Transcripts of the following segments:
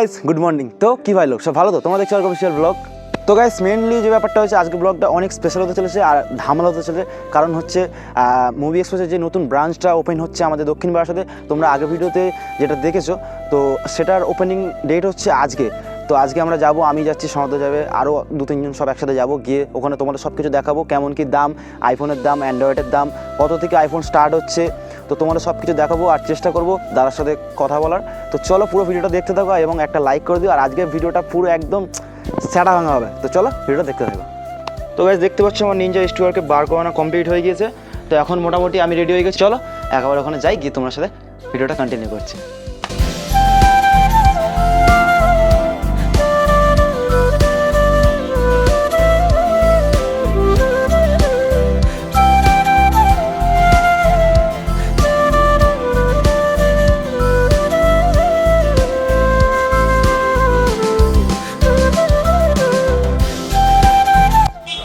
Guys good morning তো কী ভাই লোক, সব ভালো তো? তোমরা দেখছ আর অফিসিয়াল ব্লগ তো গাইস মেনলি যে ব্যাপারটা হচ্ছে আজকে ব্লগটা অনেক স্পেশাল হতে চলেছে আর ধামাল হতে চলেছে। কারণ হচ্ছে মুভি এক্সপ্রেসের যে নতুন ব্রাঞ্চটা ওপেন হচ্ছে আমাদের দক্ষিণ বারাসাতে, তোমরা আগের ভিডিওতে যেটা দেখেছ, তো সেটার ওপেনিং ডেট হচ্ছে আজকে। তো আজকে আমরা যাব, আমি যাচ্ছি সনদ যাবে আরও দু তিনজন সব একসাথে যাব, গিয়ে ওখানে তোমাদের সব কিছু দেখাবো, কেমন কি দাম আইফোনের দাম অ্যান্ড্রয়েডের দাম, কত থেকে আইফোন স্টার্ট হচ্ছে। তো তোমাদের সব কিছু দেখাবো আর চেষ্টা করব দাদার সাথে কথা বলার। তো চলো পুরো ভিডিওটা দেখতে থাকো এবং একটা লাইক করে দিও, আর আজকে ভিডিওটা পুরো একদম স্যাডা ভাঙা হবে। তো চলো ভিডিওটা দেখতে থাকো। তো গাছ দেখতে পাচ্ছ আমার নিনজা স্টুয়ারকে বার করানো কমপ্লিট হয়ে গিয়েছে। তো এখন মোটামুটি আমি রেডি হয়ে গেছি। চলো, একবার ওখানে যাই, গিয়ে তোমার সাথে ভিডিওটা কন্টিনিউ করছি।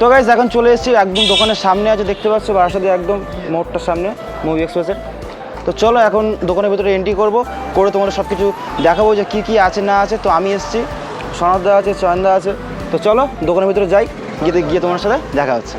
তো গাইজ এখন চলে এসেছি একদম দোকানের সামনে আছে, দেখতে পাচ্ছ, বারাসাতে একদম মোড়টার সামনে মুভি এক্সপ্রেসের তো চলো এখন দোকানের ভিতরে এন্ট্রি করব, করে তোমাদের সব কিছু দেখাবো যে কী কী আছে, না আছে। তো আমি এসেছি, সনদা আছে, চয়নদা আছে। তো চলো দোকানের ভিতরে যাই, গিয়ে গিয়ে তোমার সাথে দেখা হচ্ছে।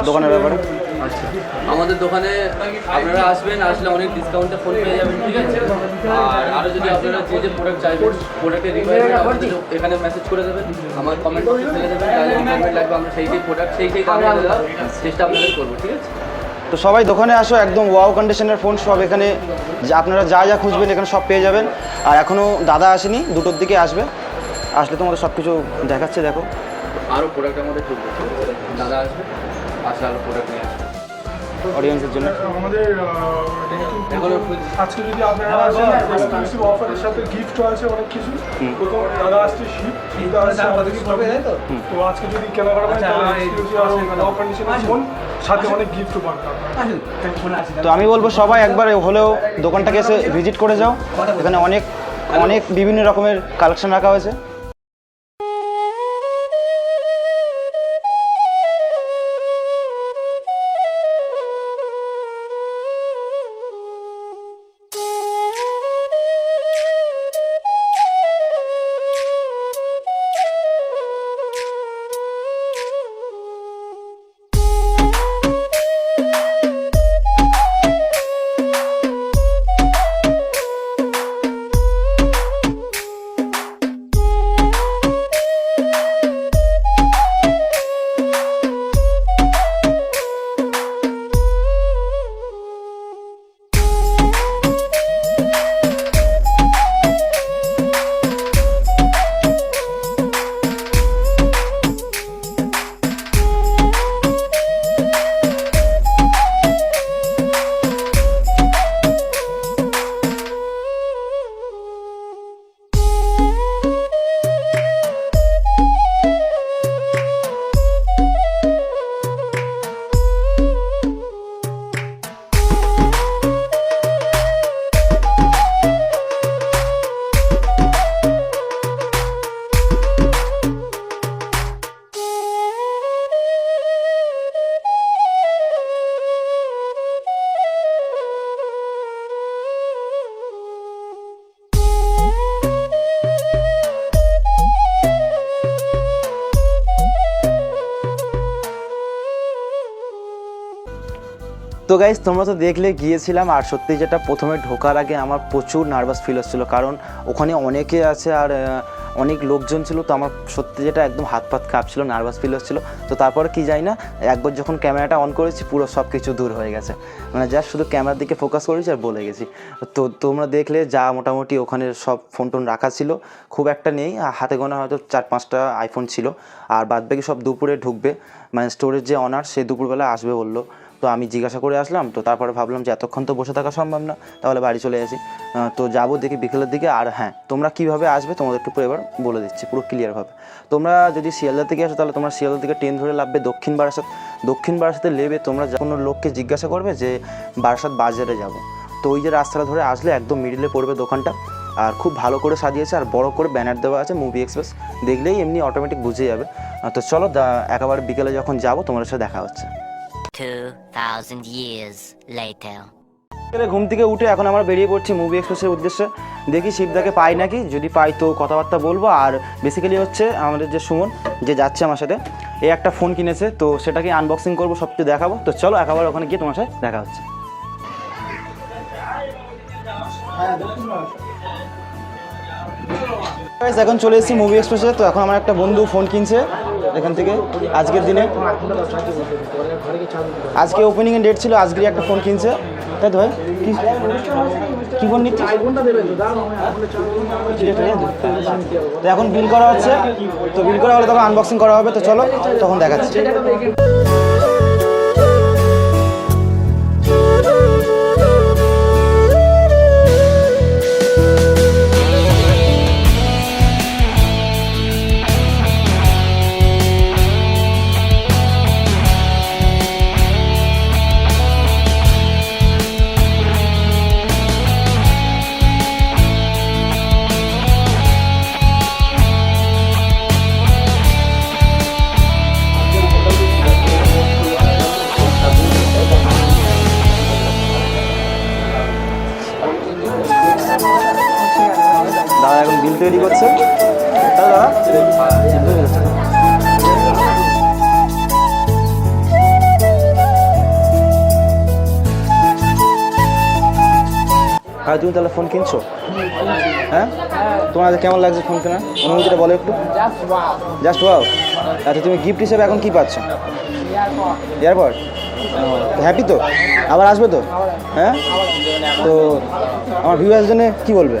দোকানের ব্যাপারে? আচ্ছা। আমাদের দোকানে আপনারা আসবেন আসলে অনেক ডিসকাউন্টে ফোন পেয়ে যাবেন ঠিক আছে? আর আরও যদি আপনারা যে যে প্রোডাক্ট চাইবেন প্রোডাক্টের রিকোয়ারমেন্ট আমাদের এখানে মেসেজ করে দেবেন আমার কমেন্ট বক্সে ফেলে দেবেন যা রিকোয়ারমেন্ট লাগবে আমরা সেই সেই প্রোডাক্ট সেই সেই দামে দেওয়ার চেষ্টা আপনাদের করব ঠিক আছে? তো সবাই দোকানে আসো একদম ওয়াও কন্ডিশনের ফোন সব এখানে যা- আপনারা যা যা খুঁজবেন এখানে সব পেয়ে যাবেন। আর এখনও দাদা আসেনি দুটোর দিকে আসবে। আসলে তোমাদের সব কিছু দেখাচ্ছে দেখো। আরও প্রোডাক্ট আমাদের দাদা আসবে। আসলে আরও প্রোডাক্ট নিয়ে আসবে। অডিয়েন্সের জন্য। আমাদের আজকে যদি আপনারা আসেন এক্সক্লুসিভ অফারের সাথে গিফট আছে অনেক কিছু। প্রথম দাদা আসছে শিপ শিপটা আসছে আমাদের তো? তো আজকে যদি কেনাকাটা করেন তাহলে এক্সক্লুসিভ আরও কন্ডিশনের ফোন সাথে অনেক গিফটও পাবেন আপনারা তো আমি বলব সবাই একবার হলেও দোকানটাকে এসে ভিজিট করে যাও। এখানে অনেক অনেক বিভিন্ন রকমের কালেকশন রাখা হয়েছে। তো গাইজ তোমরা তো দেখলে গিয়েছিলাম আর সত্যি যেটা প্রথমে ঢোকার আগে আমার প্রচুর নার্ভাস ফিল হচ্ছিল। কারণ ওখানে অনেকে আছে আর অনেক লোকজন ছিল, তো আমার সত্যি যেটা একদম হাত পাত কাঁপছিল নার্ভাস ফিল হচ্ছিল। তো তারপরে কি যাই না, একবার যখন ক্যামেরাটা অন করেছি, পুরো সব কিছু দূর হয়ে গেছে। মানে জাস্ট শুধু ক্যামেরার দিকে ফোকাস করেছি আর বলে গেছি। তো তোমরা দেখলে যা মোটামুটি ওখানে সব ফোন টোন রাখা ছিল। খুব একটা নেই, আর হাতে গোনা হয়তো চার পাঁচটা আইফোন ছিল। আর বাদ বাকি সব দুপুরে ঢুকবে মানে স্টোরেজ যে অনার সে দুপুরবেলা আসবে বলল। তো আমি জিজ্ঞাসা করে আসলাম, তো তারপরে ভাবলাম যে এতক্ষণ তো বসে থাকা সম্ভব না, তাহলে বাড়ি চলে আসি। তো যাব দেখি বিকেলের দিকে, আর হ্যাঁ তোমরা কীভাবে আসবে তোমাদেরকে পুরো এবার বলে দিচ্ছি, পুরো ক্লিয়ারভাবে তোমরা যদি শিয়ালদা থেকে আসো, তাহলে তোমরা শিয়ালদা থেকে ট্রেন ধরে লাভবে দক্ষিণ বারাসাত। দক্ষিণ বারাসাতে লেবে তোমরা কোনো লোককে জিজ্ঞাসা করবে যে বারাসাত বাজারে যাব। তো ওই যে রাস্তাটা ধরে আসলে একদম মিডিলে পড়বে দোকানটা, আর খুব ভালো করে সাজিয়েছে, আর বড় করে ব্যানার দেওয়া আছে মুভি এক্সপ্রেস দেখলেই এমনি অটোমেটিক বুঝে যাবে। তো চলো একেবারে বিকেলে যখন যাব, তোমাদের সাথে দেখা হচ্ছে। 2,000 years later. ঘুম থেকে উঠে এখন আমরা বেরিয়ে পড়ছি মুভি এক্সপ্রেসের উদ্দেশ্যে। দেখি শিবদাকে পাই নাকি? যদি পাই তো কথাবার্তা বলব। আর বেসিক্যালি হচ্ছে আমাদের যে সুমন যে যাচ্ছে আমার সাথে এই একটা ফোন কিনেছে তো সেটাকে আনবক্সিং করব সব কিছু দেখাবো। তো চলো একেবারে ওখানে গিয়ে তোমার সাথে দেখা হচ্ছে। এখন চলে এসেছি মুভি এক্সপ্রেসে তো এখন আমার একটা বন্ধু ফোন কিনছে। এখান থেকে আজকের দিনে। আজকে ওপেনিংয়ের ডেট ছিল, আজকেরই একটা ফোন কিনছে। তাই তো ভাই? কি কি ফোন নিচ্ছে তো এখন বিল করা হচ্ছে। তো বিল করা হলে তখন আনবক্সিং করা হবে। তো চলো, তখন দেখাচ্ছি। তৈরি করছে আর তুমি তাহলে ফোন কিনছো? হ্যাঁ? তোমার কেমন লাগছে ফোন কেনা অনুভূতিটা বলো একটু। জাস্ট ওয়াও আচ্ছা তুমি গিফট হিসেবে এখন কি পাচ্ছ? এয়ারপড হ্যাপি তো? আবার আসবে তো? হ্যাঁ? তো আমার ভিউয়ার্স জন্য কি বলবে?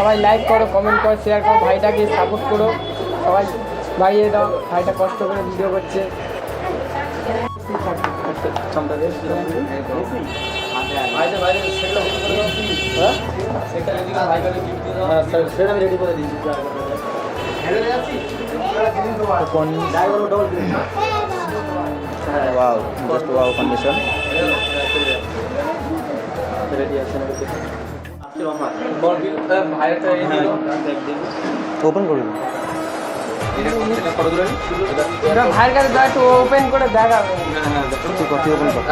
সবাই লাইক করো কমেন্ট করো শেয়ার করো ভাইটাকে সাপোর্ট করো সবাই বাড়িয়ে দাও ভাইটা কষ্ট করে ভিডিও করছে হ্যাঁ wow just wow condition open করে দিন। ভাইয়ের কাছে একটু ওপেন করে কপি ওপেন কর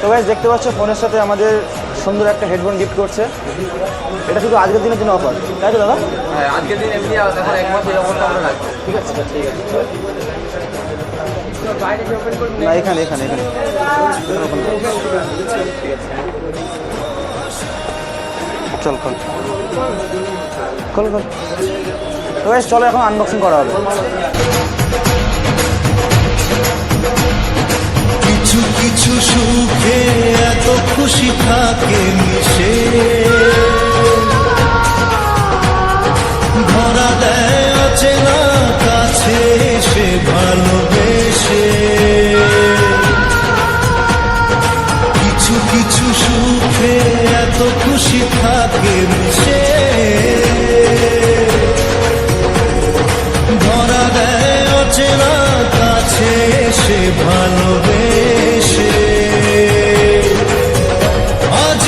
তো গাইজ দেখতে পাচ্ছ ফোনের সাথে আমাদের সুন্দর একটা হেডফোন গিফট করছে। এটা শুধু আজকের দিনের জন্য অফার তাই তো দাদা? হ্যাঁ আজকের দিন এমনি এখন এক মাস এই আমরা ঠিক আছে ঠিক আছে। না এখানে এখানে এখানে। চল খোল খোল তো চলো এখন আনবক্সিং করা হবে। ভালোবেসে। আজ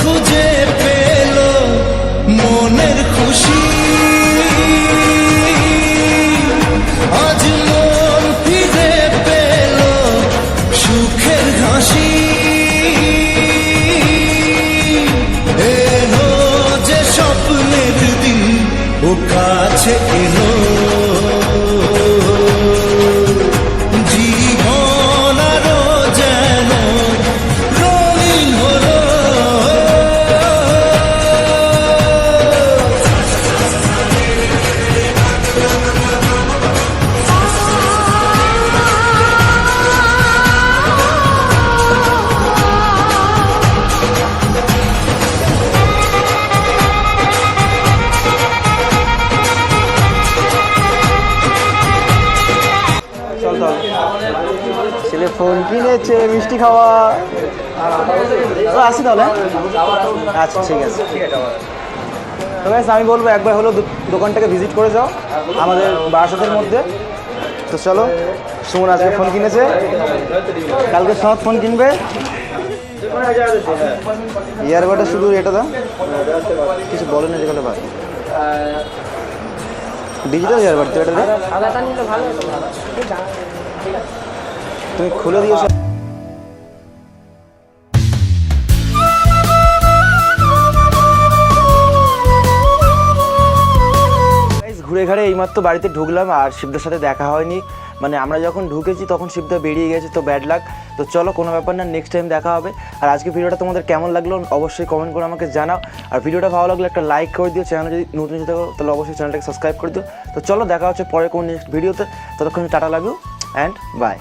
খুঁজে পেল মনের খুশি। আজ মন সুখের এলো যে কাছে এলো খাওয়া আসি তাহলে? আচ্ছা ঠিক আছে। তো আমি বলব একবার হলো দোকানটাকে ভিজিট করে যাও আমাদের বারাসাতের মধ্যে। তো চলো সুমন আজকে ফোন কিনেছে। কালকে সৎ ফোন কিনবে। ইয়ারবাডটা শুধু এটা দাও কিছু বলে না যেখানে বাদ ডিজিটাল ইয়ারবাড তো এটা তুমি খুলে দিয়েছ। ঘাড়ে এইমাত্র বাড়িতে ঢুকলাম আর শিবদার সাথে দেখা হয়নি। মানে আমরা যখন ঢুকেছি তখন শিবদা বেরিয়ে গেছে, তো ব্যাড লাক তো চলো, কোনো ব্যাপার না নেক্সট টাইম দেখা হবে। আর আজকে ভিডিওটা তোমাদের কেমন লাগল অবশ্যই কমেন্ট করে আমাকে জানাও। আর ভিডিওটা ভালো লাগলে একটা লাইক করে দিও। চ্যানেল যদি নতুন যদি থাকো, তাহলে অবশ্যই চ্যানেলটাকে সাবস্ক্রাইব করে দিও। তো চলো, দেখা হচ্ছে পরে কোন নেক্সট ভিডিওতে ততক্ষণ টাটা লাগু অ্যান্ড বাই